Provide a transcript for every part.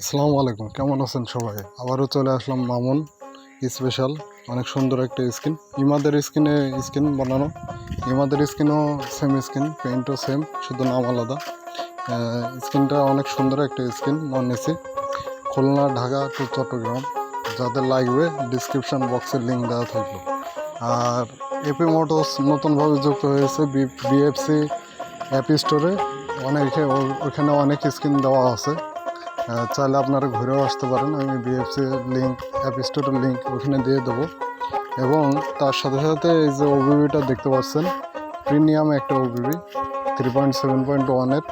আসসালামু আলাইকুম, কেমন আছেন সবাই? আবারও চলে আসলাম মামুন স্পেশাল অনেক সুন্দর একটা স্কিন ইমাদের স্কিনে স্কিন বানানো। ইমাদের স্কিনও সেম স্কিন পেন্টও সেম শুধু নাম আলাদা। স্কিনটা অনেক সুন্দর একটা skin non AC Khulna, Dhaka to Chattogram. যাদের লাগবে ডিসক্রিপশন বক্সের লিঙ্ক দেওয়া থাকবে। আর এপি মোটরস নতুনভাবে যুক্ত হয়েছে বিএফসি অ্যাপ স্টোরে অনেকে ওখানে অনেক স্কিন দেওয়া আছে। চাইলে আপনারা ঘুরেও আসতে পারেন। আমি বিএফসি লিঙ্ক অ্যাপ স্টোরের লিঙ্ক ওখানে দিয়ে দেবো। এবং তার সাথে সাথে এই যে ওবিবিটা দেখতে পাচ্ছেন প্রিমিয়াম একটা OBB three point seven point ওয়ানের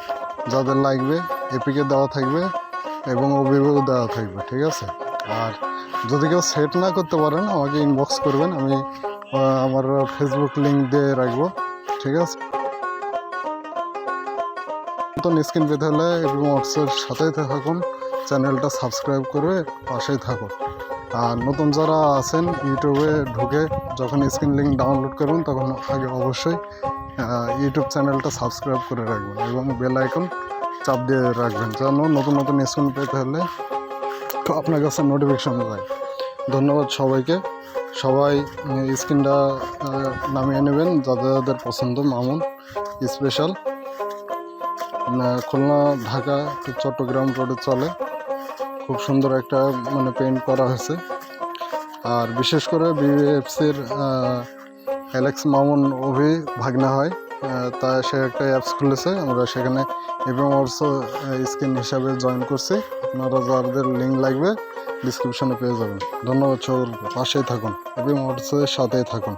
যাদের লাগবে এপিকে দেওয়া থাকবে এবং ওবিবিও দেওয়া থাকবে, ঠিক আছে? আর যদি কেউ সেট না করতে পারেন, আমাকে ইনবক্স করবেন। আমি আমার ফেসবুক লিঙ্ক দিয়ে রাখব, ঠিক আছে? নতুন স্ক্রিন পেতে হলে এবং হোয়াটসঅ্যাপ সাথেই থাকুন। চ্যানেলটা সাবস্ক্রাইব করে পাশেই থাকুন। আর নতুন যারা আছেন, ইউটিউবে ঢুকে যখন স্ক্রিন লিঙ্ক ডাউনলোড করবেন তখন আগে অবশ্যই ইউটিউব চ্যানেলটা সাবস্ক্রাইব করে রাখবেন এবং বেল আইকন চাপ দিয়ে রাখবেন যেন নতুন নতুন স্ক্রিন পেতে হলে আপনার কাছে নোটিফিকেশন যায়। ধন্যবাদ সবাইকে। সবাই স্ক্রিনটা নামিয়ে নেবেন। যাদের যাদের পছন্দ, মামুন স্পেশাল খুলনা, ঢাকা চট্টগ্রাম রোডে চলে। খুব সুন্দর একটা মানে পেন্ট করা হয়েছে। আর বিশেষ করে বিএফসির অ্যালেক্স মামুন অভি ভাগনা হয় তা সে একটা অ্যাপস খুলেছে। আমরা সেখানে এবং অলসো স্ক্রিন হিসাবে জয়েন করছি। আপনারা যাদের লিঙ্ক লাগবে ডিসক্রিপশনে পেয়ে যাবেন। ধন্যবাদ সকলকে পাশেই থাকুন এবং হোয়াটসঅ্যাপের সাথেই থাকুন।